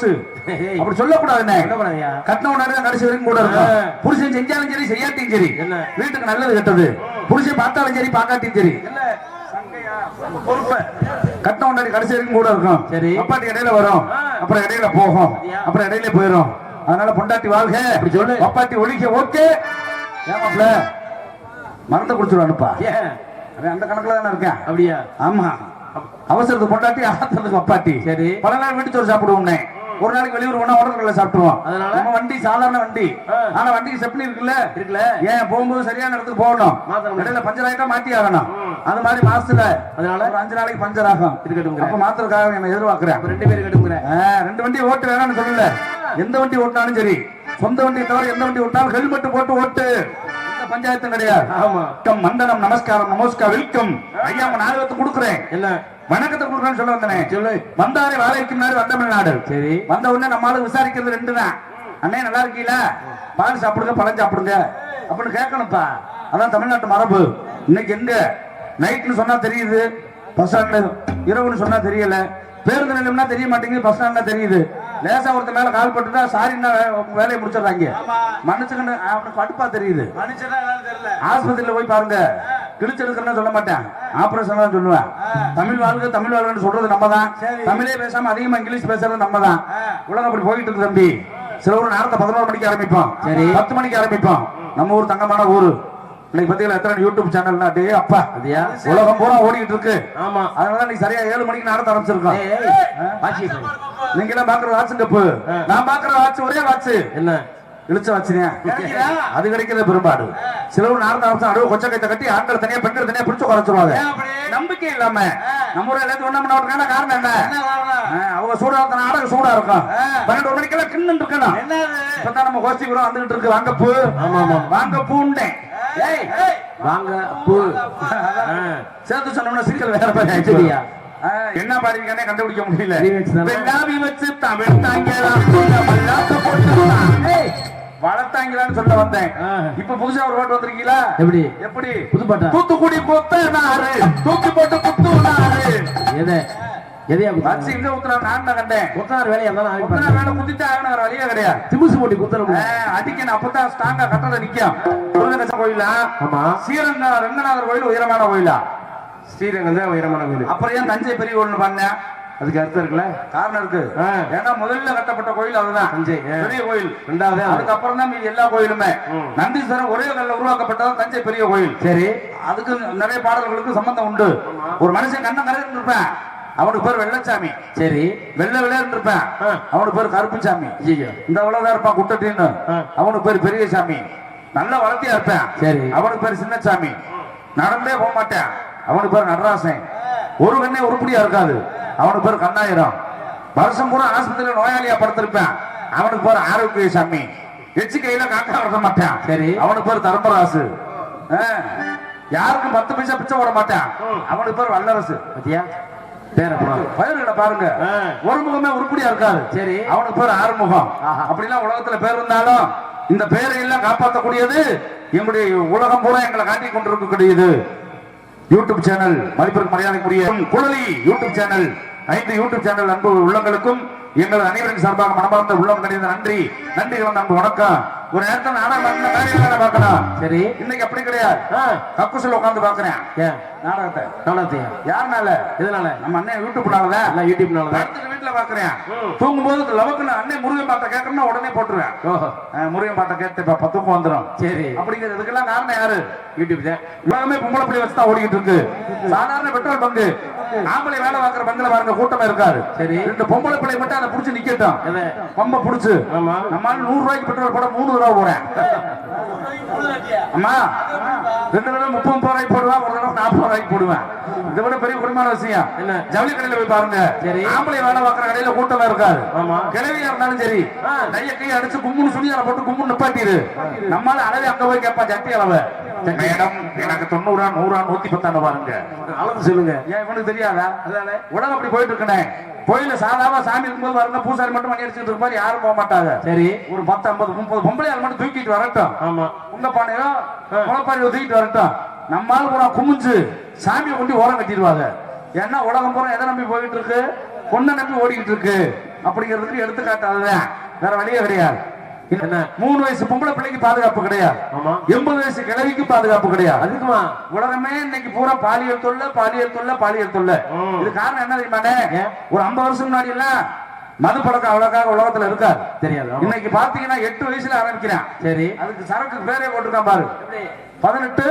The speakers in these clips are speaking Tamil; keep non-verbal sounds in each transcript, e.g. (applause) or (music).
போச்சு. அப்படி சொல்லக்கூடாதுயா. கட்டின உடனே தான் கடைசி வரைக்கும் கூட இருக்கும். புருஷன் செஞ்சாலும் சரி செய்யாட்டியும் சரி? வீட்டுக்கு நல்லது கெட்டது. புருஷன் பார்த்தாலும் சரி பார்க்காட்டியும் சரி. கட்டின உடனே கடைசி வரைக்கும் கூட இருக்கும். சரி. அப்பாட்டி இடையில வரும். அப்புறம் இடையில போகும்? அப்புறம் இடையில போயிடும் அதனால பொண்டாட்டி வாழ்க. அப்படி சொல்லு. அப்பாட்டி ஒழிக்க ஓகே. ஏமாப்ல மருந்து குடிச்சிருவானுப்பா ஏன்? அவன் அந்த கணக்குல தானே இருக்கேன். அப்படியா? ஆமா. அவசரத்துக்கு பொண்டாட்டி ஆத்திரத்துக்கு அப்பாட்டி. சரி. பல நாள் வீட்டு சோறு சாப்பிடுவோம்னே ஒரு நாளைக்கு வெளியூர் போனா உடற்கல்ல சாப்பிட்டுருவோம். அதனால? நம்ம வண்டி சாதாரண வண்டி. ஆனா வண்டிக்கு செப்னி இருக்குல்ல? இருக்குல்ல? ஏன் போகும்போது சரியான இடத்துக்கு போகணும். இடையில பஞ்சர் ஆயிட்டா மாத்தி ஆகணும். அது மாதிரி மாசத்துல அதனால? ஒரு அஞ்சு நாளைக்கு பஞ்சர் ஆகும். இருக்கட்டும்ங்கிற. அப்ப மாத்திரக்காக என்ன எதிர்பார்க்கிறேன். ரெண்டு பேரும் கட்டுங்கிற ஆ, ரெண்டு வண்டி ஓட்டு வேணாம்னு சொல்லல. எந்த வண்டி ஓட்டினாலும் சரி. சொந்த வண்டி தவிர எந்த வண்டி ஓட்டினாலும் ஹெல்மெட் போட்டு ஓட்டு. பஞ்சாயத்து கிடையாது. வந்தனம் நமஸ்காரம் நமஸ்கார் வெல்கம். ஐயா உங்க நாடகத்தை கொடுக்குறேன். என்ன? வணக்கத்தை கொடுக்குறேன்னு சொல்ல வந்தனே. சொல்லு. வந்தாரே வாழைக்கு முன்னாடி வந்த நாடு சரி. வந்த உடனே நம்ம ஆளு விசாரிக்கிறது ரெண்டு தான். அண்ணே நல்லா இருக்கீங்களா பால் சாப்பிடுங்க பழம் சாப்பிடுங்க. அப்படின்னு கேட்கணும்ப்பா. அதான் தமிழ்நாட்டு மரபு. இன்னைக்கு எங்க? நைட்னு சொன்னா தெரியுது. பஸ் ஸ்டாண்ட்ல இரவுன்னு சொன்னா தெரியல. பேருந்து நிலையம்னா தெரிய மாட்டேங்குது பஸ் ஸ்டாண்ட்ல தெரியுது. லேசா ஒருத்த மேல கால் பட்டுட்டா சாரின்னா வே- வேலையை முடிச்சிடுறாங்க. மனுஷங்கன்னு அவனுக்கு கடுப்பா தெரியுது. ஆஸ்பத்திரியில போய் பாருங்க. கிழிச்செடுக்கிறேன்னு சொல்ல மாட்டேன். ஆபரேஷன் தான் சொல்லுவேன் தமிழ் வாழ்க தமிழ் வாழ்கன்னு சொல்றது நம்ம தான் தமிழே பேசாம அதிகமா இங்கிலீஷ் பேசுறது நம்ம தான் உலகம் அப்படி போயிட்டு இருக்கு தம்பி. சில ஊர் நேரத்தை பதினோரு மணிக்கு ஆரம்பிப்போம். சரி. பத்து மணிக்கு ஆரம்பிப்போம். நம்ம ஊர் தங்கமான ஊரு. இன்னைக்கு பாத்தீங்களா எத்தனை யூடியூப் சேனல்னா டே அப்பா. அதியா உலகம் பூரா ஓடிட்டு இருக்கு. ஆமா. அதனால நீ சரியா ஏழு மணிக்கு நேரத்தை ஆரம்பிச்சிருக்கோம். நீங்க எல்லாம் பாக்குற வாட்ச் கப்பு. நான் பாக்குற வாட்ச் ஒரே வாட்ச் என்ன? இழுச்ச வச்சுனேன் அது கிடைக்கிறது பெரும்பாடு. சிலவர் நார்ந்த அவசரம் அடுவு கொச்ச கைத்த கட்டி ஆண்கள் தனியா பெண்கள் தனியா பிடிச்சு குறைச்சிருவாங்க நம்பிக்கை இல்லாம. நம்ம ஊர்ல எல்லாத்தையும் ஒண்ணா பண்ண காரணம் என்ன? அவங்க சூடா இருக்க நாடகம் சூடா இருக்கும். பன்னெண்டு ஒரு மணிக்கெல்லாம் கிண்ணு இருக்கணும் இப்பதான் நம்ம கோஷ்டி கூட வந்துகிட்டு இருக்கு. வாங்க பூ. ஆமா, ஆமா. வாங்க ஏய் வாங்க பூ. சேர்த்து சொன்னோம்னா சிக்கல் வேற மாதிரி? ஆயிடுச்சு. என்ன பாடிருக்கானே கண்டுபிடிக்க முடியல? வெள்ளாவி வச்சு தமிழ். ஏய், வளர்த்தாங்களான்னு சொல்ல வந்தேன். இப்ப புதுசா ஒரு பாட்டு வந்திருக்கீங்களா? எப்படி? எப்படி? புதுப்பாட்டா? தூத்துக்குடி கொத்தனாரு தூக்கி போட்டு குத்துனாரு எதை? எதையா குத்தாரு இங்க ஊத்துறாரு நான் தான் கண்டேன். குத்தார் வேலையா இருந்தாலும் மேல குத்திட்டு ஆகணும் வழியே கிடையாது. திமுசு போட்டி குத்தணும். அடிக்கணும். அப்பதான் ஸ்ட்ராங்கா கட்டளை நிக்கும். கோயிலா? ஆமா. ஸ்ரீரங்க ரங்கநாதர் கோயில் உயரமான கோயிலா? ஸ்ரீரங்கம் தான் உயரமான கோயில் அப்புறம் ஏன் தஞ்சை பெரிய கோயில் பண்ண அதுக்கு அர்த்தம் இருக்குல்ல? காரணம் இருக்கு. ஏன்னா முதல்ல கட்டப்பட்ட கோயில் அதுதான். தஞ்சை. பெரிய கோயில். ரெண்டாவது? அது. அதுக்கப்புறம் தான் மீதி எல்லா கோயிலுமே. ம். நந்தீஸ்வரன் ஒரே கல்ல உருவாக்கப்பட்டது தஞ்சை பெரிய கோயில். சரி. அதுக்கு நிறைய பாடல்களுக்கு சம்பந்தம் உண்டு. ஒரு மனுஷன் கண்ணம் கரையிட்டு இருப்பேன் அவனுக்கு பேர் வெள்ளச்சாமி. சரி. வெள்ளை விளையாண்டு இருப்பேன். அவனுக்கு பேர் கருப்புசாமி இந்த அவ்வளவுதான் இருப்பான் குட்டட்டின்னு. அவனுக்கு பேர் பெரியசாமி. நல்ல வளர்த்தியா இருப்பேன். சரி. அவனுக்கு பேர் சின்னசாமி நடந்தே போக மாட்டேன். அவனுக்கு பேர் நடராசன். ஒரு கண்ணே உருப்படியா இருக்காது. அவனுக்கு பேர் கண்ணாயிரம். வருஷம் பூரா ஆஸ்பத்திரியில நோயாளியா படுத்திருப்பேன். அவனுக்கு பேர் ஆரோக்கிய சாமி எச்சு கையில காக்கா விட மாட்டான். சரி. அவனுக்கு பேர் தர்மராசு. யாருக்கும் பத்து பைசா பிச்சை போட மாட்டான். அவனுக்கு பேர் வல்லரசு. பாத்தியா? பயிர்களை பாருங்க. ஒரு முகமே உருப்படியா இருக்காது. சரி. அவனுக்கு பேர் ஆறுமுகம். அப்படிலாம் உலகத்துல பேர் இருந்தாலும் இந்த பேரை எல்லாம் காப்பாற்றக்கூடியது எங்களுடைய உலகம் பூரா எங்களை காட்டிக் கொண்டிருக்கக்கூடியது. யூடியூப் சேனல் மதிப்பிற்கு மரியாதைக்குரிய குழலி யூடியூப் சேனல் ஐந்து யூடியூப் சேனல் அன்பு உள்ளங்களுக்கும் எங்கள் அனைவரின் சார்பாக மனமார்ந்த உள்ளம் கணித நன்றி. நன்றி அன்பு வணக்கம். ஒரு நேரத்தில் நானும் நல்ல வேலையில பார்க்கலாம் சரி. இன்னைக்கு அப்படி கிடையாது. கக்குசில் உட்கார்ந்து பாக்குறேன் நாடகத்தை. கவனத்தையா யாருனால? எதனால? நம்ம அண்ணன் யூடியூப்னாலதான். எல்லாம் யூடியூப்னால தான் வீட்டுல பாக்குறேன். தூங்கும் போது லவக்குன்னு அண்ணன் முருகன் பாட்டை கேட்கணும்னா உடனே போட்டுருவேன். முருகன் பாட்டை கேட்டு இப்ப பத்துக்கும் வந்துடும் சரி. அப்படிங்கிறதுக்கெல்லாம் காரணம் யாரு? யூடியூப் தான். உலகமே பொம்பளை பிள்ளை வச்சு தான் ஓடிக்கிட்டு இருக்கு. சாதாரண பெட்ரோல் பங்கு. ஆம்பளை வேலை பார்க்குற பங்குல பாருங்க கூட்டமா இருக்காரு. சரி. ரெண்டு பொம்பளை பிள்ளை மட்டும் அதை புடிச்சு நிக்கட்டும்? பம்ப புடிச்சு. ஆமா. நம்மால நூறு ரூபாய்க்கு பெட்ரோல் போட மூணு ரூபா போறேன் அம்மா ரெண்டு தடவை முப்பது ரூபாய்க்கு போடுவேன் ஒரு தடவை நாற்பது ரூபாய்க்கு போடுவேன். இதை விட பெரிய குடும்பமான விஷயம். என்ன? ஜவுளி கடையில போய் பாருங்க. ஆம்பளை வேலை பார்க்குற கடையில கூட்டமா இருக்காது. கிழவியா இருந்தாலும் சரி. கைய கையை அடிச்சு கும்முன்னு சுடியார போட்டு கும்முன்னு நிப்பாட்டிரு நம்மால அளவே அங்க போய் கேட்பா ஜட்டி அளவு. மேடம் எனக்கு தொண்ணூறா நூறா நூத்தி பத்தாண்டு பாருங்க. அளந்து சொல்லுங்க. ஏன் இவனுக்கு தெரியாதா? உலகம் அப்படி போயிட்டு இருக்கனே கோயில சாதாரண சாமி இருக்கும்போது வரங்க பூசாரி மட்டும் மணி அடிச்சுட்டு இருப்பாரு யாரும் போக மாட்டாங்க. சரி. ஒரு பத்து ஐம்பது முப்பது மட்டும் தூக்கிட்டு வரட்டும். ஆமா. உங்க பானையோ முளப்பானையோ தூக்கிட்டு வரட்டும். நம்மால் பூரா குமிஞ்சு சாமியை கொண்டு ஓரம் கட்டிடுவாங்க. ஏன்னா உலகம் பூரா எதை நம்பி போயிட்டு இருக்கு? பொண்ணை நம்பி ஓடிக்கிட்டு இருக்கு. அப்படிங்கிறதுக்கு எடுத்துக்காட்டு அதுதான். வேற வழியே கிடையாது. என்ன? மூணு வயசு பொம்பளை பிள்ளைக்கு பாதுகாப்பு கிடையாது. எண்பது வயசு கிழவிக்கு பாதுகாப்பு கிடையாது. அதுக்குமா? உலகமே இன்னைக்கு பூரா பாலியல் தொல்லை பாலியல் தொல்லை பாலியல் தொல்லை. இது காரணம் என்ன தெரியுமாண்ணே? ஏன்? ஒரு ஐம்பது வருஷம் முன்னாடி எல்லாம் மது பழக்கம் அவ்வளோக்காக உலகத்துல இருக்காது தெரியாது. இன்னைக்கு பாத்தீங்கன்னா எட்டு வயசுல ஆரம்பிக்கிறான். சரி. அதுக்கு சரக்கு பேரே போட்டிருக்கான் பாரு. பதினெட்டு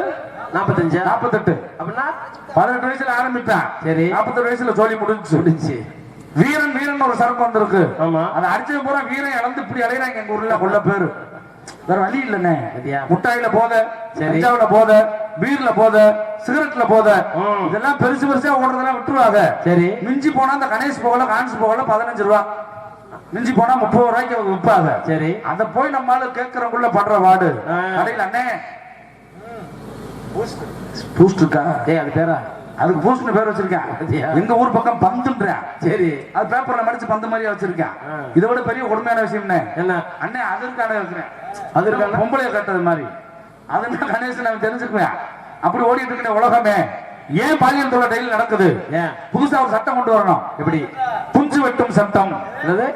நாற்பத்தஞ்சா நாற்பத்தெட்டு அப்படின்னா பதினெட்டு வயசுல ஆரம்பித்தான் சரி. நாற்பத்தெட்டு வயசுல ஜோலி முடிஞ்சு முடிஞ்சு வீரன் வீரன் ஒரு சரக்கு வந்திருக்கு. ஆமா. அதை அடிச்சது பூரா வீரன் இழந்து இப்படி அலையிறாங்க எங்க ஊர்ல. கொள்ள பேரு. வேற வழி இல்லைண்ணே? முட்டாயில போத சரி. கஞ்சாவுல போத பீர்ல போத சிகரெட்ல போத. இதெல்லாம் பெருசு பெருசா ஓடுறதெல்லாம் விட்டுருவாங்க. சரி. மிஞ்சி போனா அந்த கணேஷ் போகல கான்ஸ் போகல பதினஞ்சு ரூபா. மிஞ்சி போனா முப்பது ரூபாய்க்கு விற்பாங்க சரி. அத போய் நம்மளால கேட்கறவங்கள படுற வாடு. கடையில் அண்ணே. பூஸ்ட் இருக்கா? ஏய் அது பேரா? அதுக்கு பூஸ்ட்னு பேர் வச்சிருக்கேன்? எங்க ஊர் பக்கம் பந்துன்றேன் சரி. அது பேப்பர்ல மடிச்சு பந்து மாதிரியா வச்சிருக்கேன். இதை விட பெரிய கொடுமையான விஷயம்னே. என்ன? அண்ணே அதற்கான இருக்கிறேன் அது இருக்காண்ணா? பொம்பளைய கட்டது மாதிரி. அதுனா கணேசன் அவன் தெரிஞ்சுக்குவேன் அப்படி ஓடிட்டு இருக்கிற உலகமே. ஏன் பாலியல் தொழில் டெய்லி நடக்குது? புதுசா ஒரு சட்டம் கொண்டு வரணும். எப்படி? குஞ்சு வெட்டும் சட்டம். என்னது?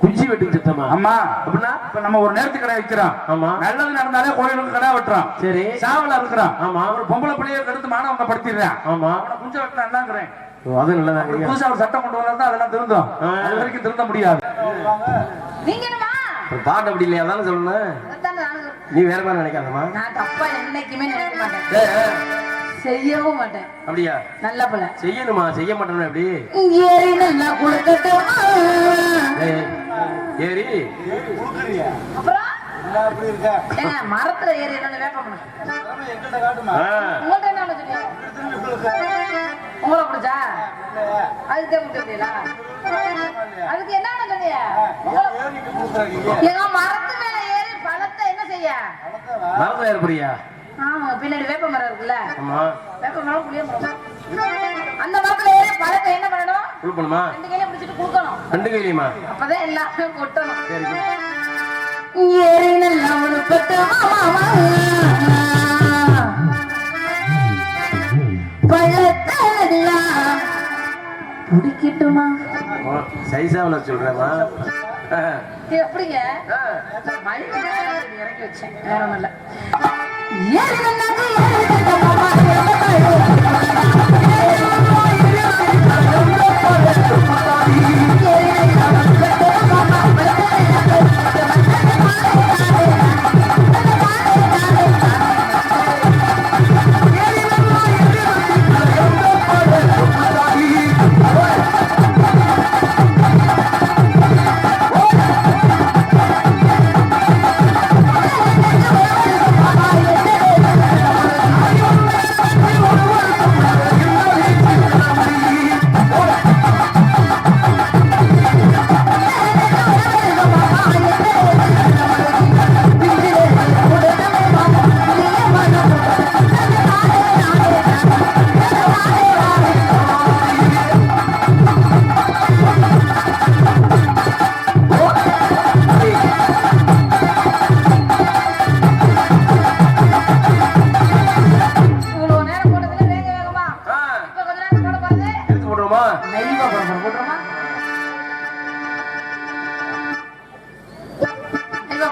குஞ்சி வெட்டி சித்தமா அம்மா அப்படின்னா இப்ப நம்ம ஒரு நேர்த்தி கடை வைக்கிறோம். ஆமா. நல்லது நடந்தாலே கோயிலுக்கு கடை வெட்டுறோம். சரி. சாவல இருக்கிறோம் ஆமா. ஒரு பொம்பளை பிள்ளைய கெடுத்து மாணவங்க படுத்திடுறேன். ஆமா. அவனை குஞ்சு வெட்டினா என்னங்கிறேன். அது நல்லதா அப்படி புதுசா ஒரு சட்டம் கொண்டு வந்தா அதெல்லாம் திருந்தும். அது வரைக்கும் திருந்த முடியாது. நீங்க பாட்டு அப்படி இல்லையா? அதானே சொல்லணும். நீ வேற மாதிரி நினைக்காதம்மா. நான் தப்பா என்னைக்குமே நினைக்க மாட்டேன். செய்யவும் மாட்டேன். அப்படியா? நல்ல பிள்ளை செய்யணுமா? செய்ய மாட்டேன் எப்படி? ஏறி நல்லா குடுக்கட்டும். ஏய், ஏறி? அப்புறம்? ஏங்க மரத்துல ஏறி என்ன வேப்பம் ஆ, உங்கள்ட்ட என்ன சொன்னீங்க உங்களை பிடிச்சா? அதுக்கு முடியல அதுக்கு என்ன சொன்னீங்க ஏங்க மரத்து மேல ஏறி பழத்தை என்ன செய்ய? மரத்துல ஏற்படியா ஆமா பின்னாடி வேப்ப மரம் இருக்குல்ல? ஆமா. வேப்ப மரம் புளிய மரம். அந்த மரத்துல ஏறி பழத்தை என்ன பண்ணணும்? கொடுப்பணுமா ரெண்டு கையில பிடிச்சிட்டு கொடுக்கணும். ரெண்டு கையிலையுமா? அப்பதான் எல்லாமே கொட்டணும். சரி ஏறி நல்லா உடுப்பட்டு பழத்தெல்லாம் பிடிக்கட்டுமா? சைஸாவில் சொல்றேம்மா. எப்படிங்க? இறக்கி வச்சேன். வேற ஒண்ணும் இல்ல.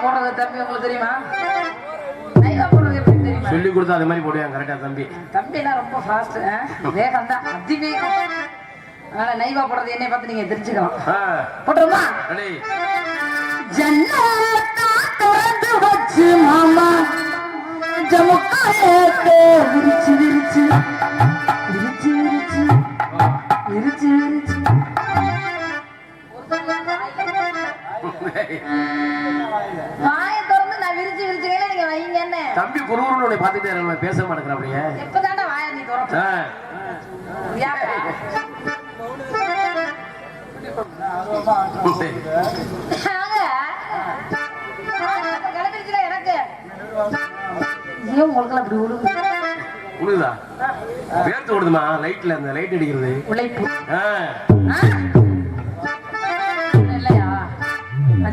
போடுறது தம்பி உங்களுக்கு தெரியுமா? நைவா போடுறது எப்படி தெரியுமா? சொல்லி கொடுத்தா அது மாதிரி போடுவேன் கரெக்டா தம்பி தம்பி. எல்லாம் ரொம்ப ஃபாஸ்ட் வேகம் தான் அதிவேகம் அதனால நைவா போடுறது என்னை பார்த்து நீங்க தெரிஞ்சுக்கலாம் போட்டுருமா? ரெடி. ஜன்னலத்தா திறந்து வச்சு மாமா. ஜமுக்காயத்தை விரிச்சு விரிச்சு. விரிச்சு விரிச்சு விரிச்சு. வாயை திறந்து நான் விரிச்சு விரிச்சுக்கல நீங்க வைங்கன்னு தம்பி குருவனுடைய பார்த்துட்டே இருக்கலாம் பேச மாட்டேங்கிறேன் அப்படியே. எப்பதாண்டா வாயை நீ திறப்ப? எனக்கு. ஏன் உங்களுக்கு அப்படி உழுகு உழுகுதா வேர்த்து ஓடுதுமா? லைட்ல இந்த லைட் அடிக்கிறது. உழைப்பு.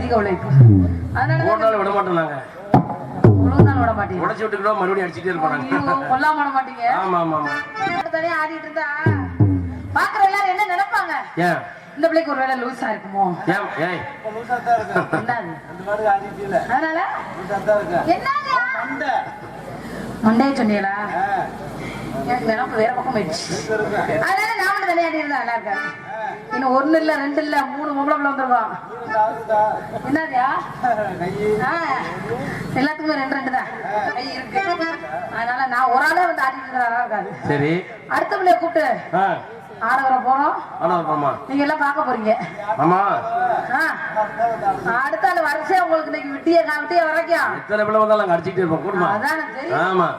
அதிக உழைப்பு அதனால நாள் விட மாட்டோம் நாங்க முழு நாள் விட மாட்டீங்க. உடச்சு விட்டுக்கிட்டோம் மறுபடியும் அடிச்சுட்டே நாங்க கொல்லாம விட மாட்டீங்க. ஆமா ஆமா ஆமா தனியா ஆடிட்டு இருந்தா? பாக்குற எல்லாரும் என்ன நினைப்பாங்க? ஏன்? இந்த பிள்ளைக்கு ஒருவேளை லூஸா இருக்குமோ? ஏன்? ஏய். என்னது? அதனால? என்னது? மண்டைய சொன்னீங்களா? எனக்கு நினப்பு வேற பக்கம் போயிடுச்சு. அதனால நான் மட்டும் தனியாட்டி இருந்தா நல்லா இருக்காது. இன்னும் ஒண்ணு இல்ல ரெண்டு இல்ல மூணு பொம்பளை பிள்ளை வந்துருவான் என்னதுயா? ஆ, எல்லாத்துக்குமே ரெண்டு ரெண்டு தான். கை இருக்கு. அதனால நான் ஒரு ஆளே வந்து இருக்காது. சரி. அடுத்த பிள்ளைய கூப்பிட்டு ஆ. ஆடவரை போறோம். ஆனா மாமா நீங்க எல்லாம் பார்க்க போறீங்க. மாமா ஆ. அடுத்த ஆள் வரிசையா உங்களுக்கு இன்னைக்கு விட்டிய நான் விட்டிய வரைக்கும் எத்தனை பிள்ளை வந்தாலும் அடிச்சுக்கிட்டே இருப்போம். கூடுமா அதான் ஆமா.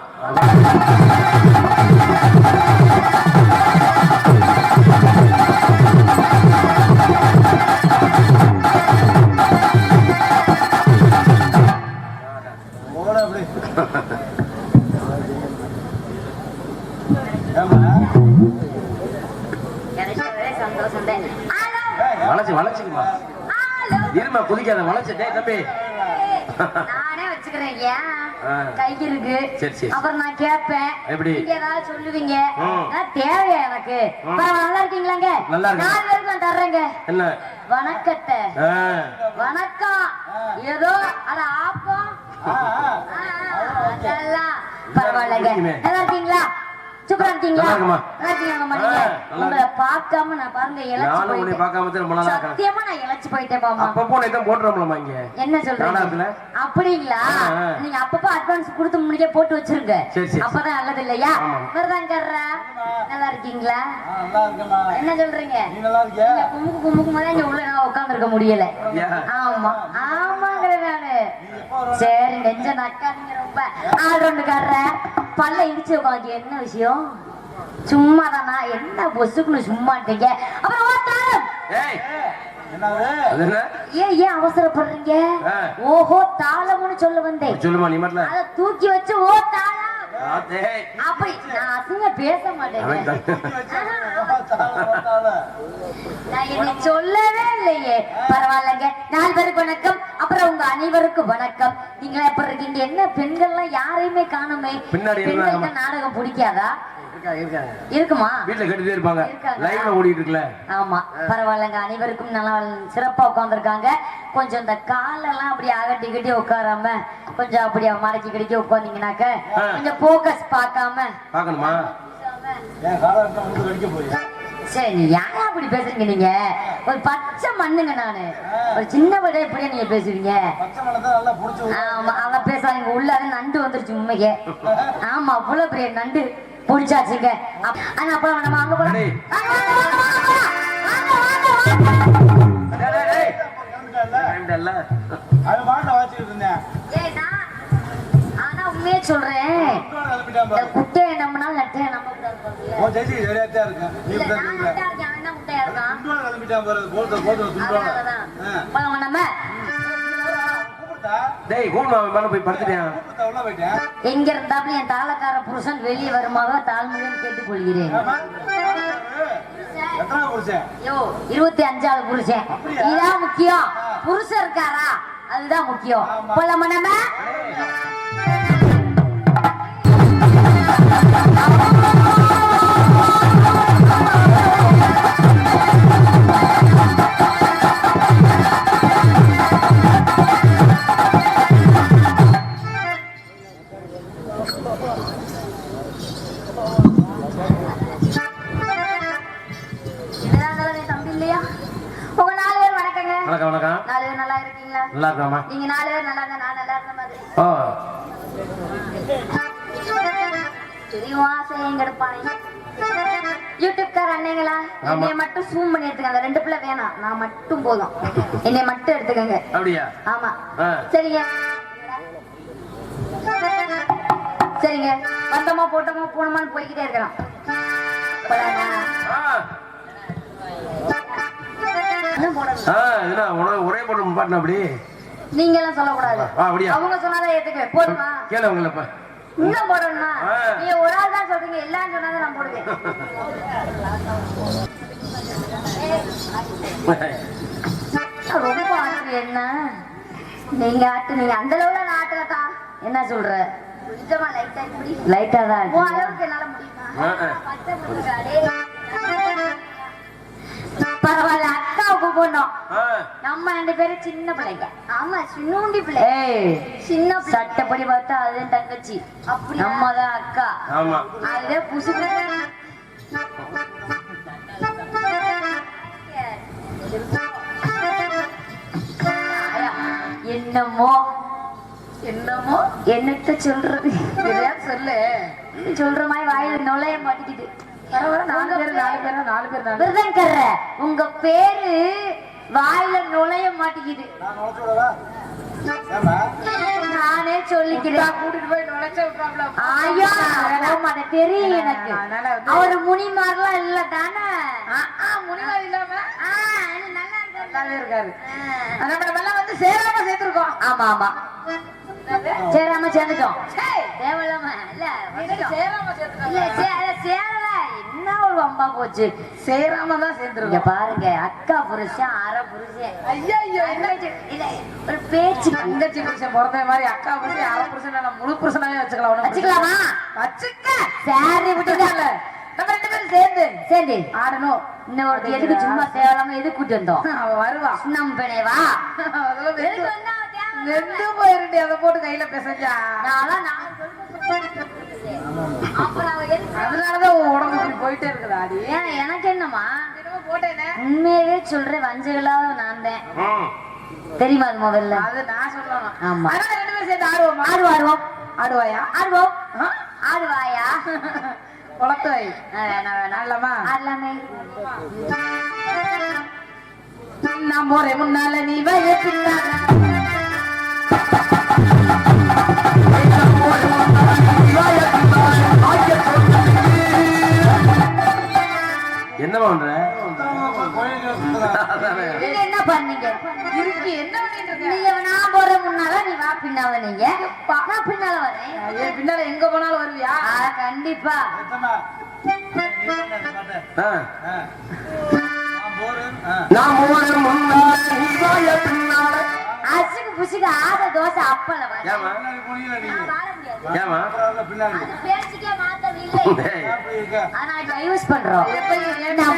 வளைச்சு வளைச்சுக்குமா. இருமா குதிக்காத வளைச்சு. தம்பி. நானே வச்சுக்கிறேன். கை இருக்கு. சரி, சரி. அப்புறம் நான் கேட்பேன். எப்படி? ஏதாவது சொல்லுவீங்க? தேவையா எனக்கு? நல்லா இருக்கீங்களாங்க? நல்லா. நாலு பேருக்கு நான் தர்றேங்க. என்ன? வணக்கத்தை. வணக்கம். ஏதோ அட ஆப்பம். பரவாயில்லைங்க. நல்லா இருக்கீங்களா? சூப்பரா இருக்கீங்களா? உங்களை பார்க்காம நான் பாருங்க இழைச்சு உன்னை பார்க்காம ரொம்ப நாளா சத்தியமா நான் இழைச்சு போயிட்டேன் மாமா. அப்பப்போ இங்க? என்ன சொல்றீங்க? அப்படிங்களா. நீங்க அப்பப்ப அட்வான்ஸ் கொடுத்து முன்னாடியே போட்டு வச்சிருங்க. சரி, சரி. அப்பதான் நல்லது இல்லையா ஆமா. விரதாங்கர்ரா நல்லா இருக்கீங்களா? என்ன சொல்றீங்க? குமுக்கு குமுக்கு மாதிரி இங்க உள்ள நான் உட்கார்ந்து இருக்க முடியல? ஆமா. ஆமாங்கிற நானு. சரி நெஞ்ச நக்காதீங்க ரொம்ப. ஆல்ரவுண்டுக்காரர பல்ல இடிச்சு உட்காந்து என்ன விஷயம்? சும்மா தானா என்ன பொசுக்குன்னு சும்மாட்டீங்க அப்புறம் ஓ தாளம் ஏய் என்னது? அது என்ன? ஏன் ஏன் அவசரப்படுறீங்க. ஓஹோ தாளம்னு சொல்ல வந்தேன். சொல்லுமா நீ மட்டும் அத தூக்கி வச்சு ஓ தாளம். அப்படி நான் அசிங்க பேச தான். நான் என்னை சொல்லவே இல்லையே. பரவாயில்லைங்க. நாலு பேருக்கு வணக்கம். அப்புறம் உங்க அனைவருக்கும் வணக்கம். நீங்க எப்படி இருக்கீங்க? என்ன பெண்கள்லாம் யாரையுமே காணுமே. பின்னாடி பெண்களுக்கு. நாடகம் பிடிக்காதா? இருக்குமா? வீட்டுல கட்டிட்டே இருப்பாங்க. இருக்காங்க. லைவ்ல ஓடிட்டு இருக்குல்ல ஆமா பரவாயில்லைங்க. அனைவருக்கும் நல்லா சிறப்பா உட்காந்துருக்காங்க கொஞ்சம் இந்த காலெல்லாம் அப்படி அகட்டி கட்டி உட்காராம கொஞ்சம் அப்படி மடக்கி கடிக்கி உட்காந்தீங்கன்னாக்க ஆ. கொஞ்சம் போக்கஸ் பார்க்காம. போய் சரி ஏன் அப்படி பேசுறீங்க நீங்க? ஒரு பச்சை மண்ணுங்க நானு. ஒரு சின்ன விட எப்படியா நீங்க பேசுவீங்க? ஆமா அவன் பேசாதீங்க உள்ள நண்டு வந்துருச்சு உண்மைக்கு. ஆமா அவ்வளவு பெரிய நண்டு. புடிச்சாச்சுங்க ஆனா அப்புறம் நம்ம அங்க ஆனா உண்மையே சொல்றேன். குட்டையை நம்பினா நட்டையை நம்ப நம்ம? டேய் மேல போய் படுத்துட்டேன் எங்க இருந்தாலும் என் தாளக்கார புருஷன் வெளியே வருமாக தாழ்மையும் கேட்டுக் கொள்கிறேன் இருபத்தி அஞ்சாவது புருஷன்? இதான் முக்கியம். புருஷன் இருக்காரா? அதுதான் முக்கியம். போலாமா நம்ம? இதுதான் யூடியூப்கார அண்ணங்களா ஆமா. என்னைய மட்டும் ஜூம் பண்ணி எடுத்துக்கங்க. அந்த ரெண்டு பிள்ளை வேணாம். நான் மட்டும் போதும். என்னைய மட்டும் எடுத்துக்கங்க. அப்படியா? ஆமா. ஆ. சரிங்க. சரிங்க. வந்தோமா போட்டோமா போனோமான்னு போய்கிட்டே உனக்கு ஒரே போட்டு பாட்டின அப்படி? நீங்க எல்லாம் சொல்லக்கூடாது? அவங்க சொன்னாதான் ஏத்துக்குவேன். போதுமா? கேளு உங்களை இன்னும் போடணுமா. நீங்க ஒரு ஆள் தான் சொல்றீங்க எல்லாம் சொன்னாதான் நான் போடுவேன். ரொம்ப ஆட்டு என்ன? நீங்க ஆட்டு நீங்க அந்த அளவுல நான் ஆட்டுறதா என்ன சொல்ற? லைட்டா தான் உன் அளவுக்கு என்னால முடியுமா? நம்ம ரெண்டு பேரும் சின்ன பிள்ளைங்க. ஆமா சின்னூண்டி பிள்ளை. ஏய் சின்ன சட்டப்படி பார்த்தா அதுதான் தங்கச்சி. அப்படியா? நம்ம தான் அக்கா. ஆமா. புசு என்னமோ? என்னமோ? என்னத்த சொல்றது? சொல்லு? சொல்ற மாதிரி வாயில நுழைய மாட்டேங்குது. நாலு பேர் நாலு பேர் நாலு பேர் நாலு விருதங்கர்ற உங்க பேரு வாயில நுழைய மாட்டேங்குது. நான் சொல்லிக்கிறேன். கூட்டிட்டு போய் நுழைச்ச ஐயா ஆமாட தெரியும் எனக்கு. அவரு முனி மாதிரிலாம் இல்ல தானே முனிவாதி இல்லாம. நல்லாவே இருக்காரு. நம்ம எல்லாம் வந்து சேராம சேர்த்திருக்கோம். ஆமா ஆமா. சேராம சேர்ந்துட்டோம். தேவையில்லாம இல்ல இல்ல அத சேரல. என்ன ஒரு வம்பா போச்சு? சேராம தான் சேர்த்திருக்கோம் பாருங்க அக்கா புருஷன் அரை புருஷன். ஐயா ஐயோ என்ன இல்ல ஒரு பேச்சு. தங்கச்சி புருஷன் பிறந்த மாதிரி அக்கா புருஷன் அரை புருஷன் நான் முழு புருஷனாவே வச்சுக்கலாம் வச்சுக்கலாமா? வச்சுக்க! சாரி விட்டுட்டால நம்ம ரெண்டு பேரும் சேர்ந்து. சரி ஆடணும். இன்னும் ஒரு எதுக்கு சும்மா தேவையில்லாம எதுக்கு கூட்டி வந்தோம்? (laughs) அவ வருவா. நம்பினேவா வெந்து போயிருண்டி அதை போட்டு கையில பேசஞ்சா. நான்லாம் நாலு அதனாலதான் உன் உடம்பு இப்படி போயிட்டே ஏன் எனக்கு என்னமா உண்மையவே சொல்றேன் வஞ்சகலாத நான் தான். தெரியுமா அது முதல்ல? அது நான் சொல்லணும். ஆமா. ரெண்டு பேரும் சேர்ந்து ஆடுவோமா? ஆடு ஆடுவோம். ஆடுவாயா? ஆடுவோம்? ஆடுவாயா? குளத்து வை. ஆ, வேணாம் ஆடலாமே? நான் போறேன். முன்னால நீ வய பின்னால என்னம்மா பண்ற. நீங்க என்ன பண்ணீங்க? இருக்கு என்ன பண்ணிட்டு இருக்க? நீங்க நான் போற முன்னால நீ வா பின்னால நீங்க. நான் பின்னால வரேன். பின்னால எங்க போனாலும் வருவியா? ஆ, கண்டிப்பா. என்ன. நான் ஏம்மா? அப்புறம் பின்னாடி அது பேச்சுக்கே மாத்தம் இல்லை. ஆனா டைவர்ஸ் பண்றோம். நான்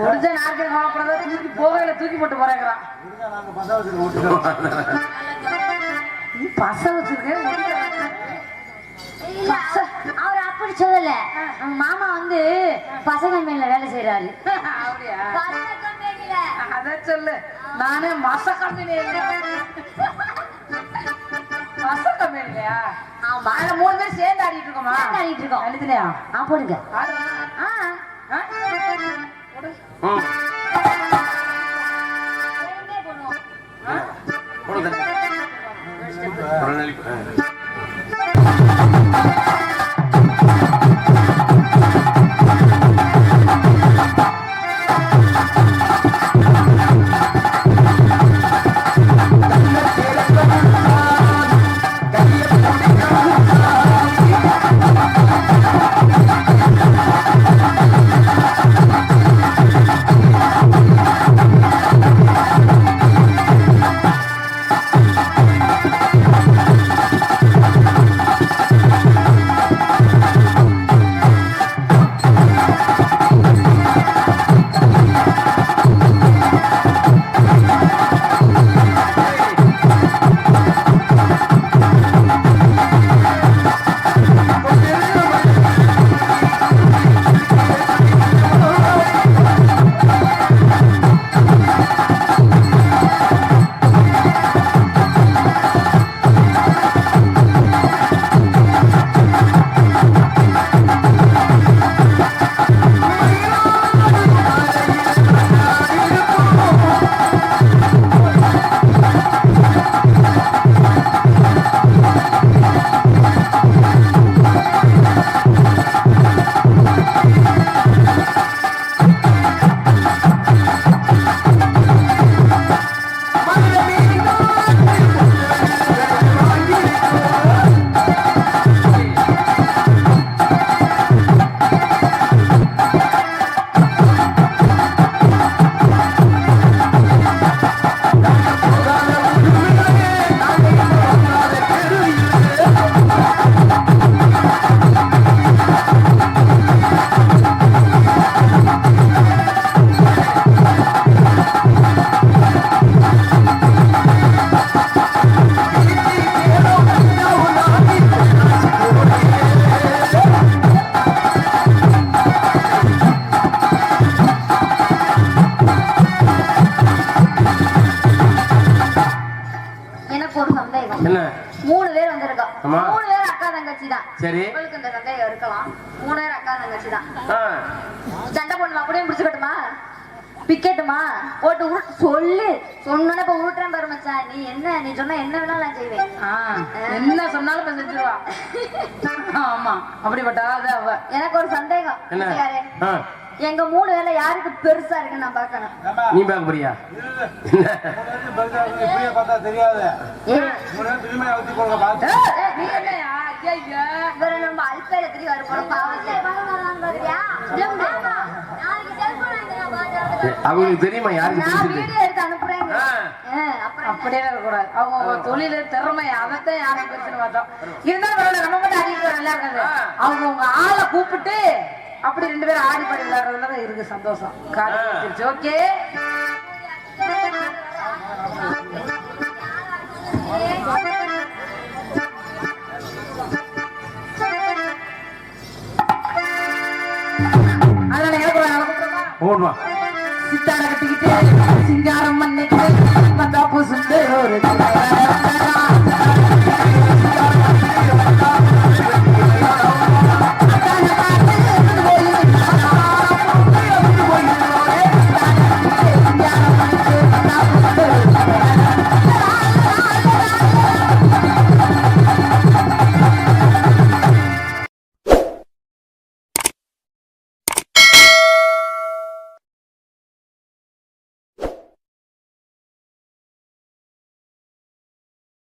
ஒடிஞ்சா நாற்கே கவலைப்படாத தூக்கி போகையில தூக்கி போட்டு போறேங்கிறான். நீ பச அவர் அப்படி சொல்லல. மாமா வந்து பசங்க மேல வேலை செய்யறாரு அப்படியா? பசங்க கம்பெனில அத சொல்லு. நானே மச கம்பெனி மச கம்பெனி இல்லையா ஆமா மூணு பேர் சேர்ந்து ஆடிட்டு இருக்கோமா? ஆடிட்டு இருக்கோம். தனித்தனியா ஆ போடுங்க. ஆ? ம். நீ என்ன நீ சொன்னா என்ன வேணாலும் நான் செய்வேன். என்ன சொன்னாலும் இப்ப செஞ்சிருவா. (laughs) ஆமா அப்படிப்பட்ட ஆள் அவ. எனக்கு ஒரு சந்தேகம் எங்க மூணு பேர்ல யாருக்கு பெருசா இருக்குன்னு நான் பார்க்கணும். ஏம்மா, நீ பார்க்க போறியா? மூணு பேரும் பெருசா இருக்கு, இப்படியே பார்த்தா தெரியாது. நம்ம அல்பையில திரி வர போற பாவத்தை அவங்களுக்கு தெரியுமா யாருக்கு அப்படியே இருக்கக்கூடாது. அவங்க தொழில திறமை அதைத்தான் யாரும் பிரச்சனை பார்த்தோம். இருந்தாலும் பரவாயில்ல நம்ம மட்டும் ஆடிட்டு நல்லா இருக்காது. அவங்க உங்க ஆளை கூப்பிட்டு அப்படி ரெண்டு பேரும் ஆடி பாடி விளையாடுறதுல இருக்கு சந்தோஷம். College okay? அதனால சித்தார கட்டிக்கிட்டு சிங்காரம் பண்ணிக்கிட்டு வந்தா பூசுண்டு ஒரு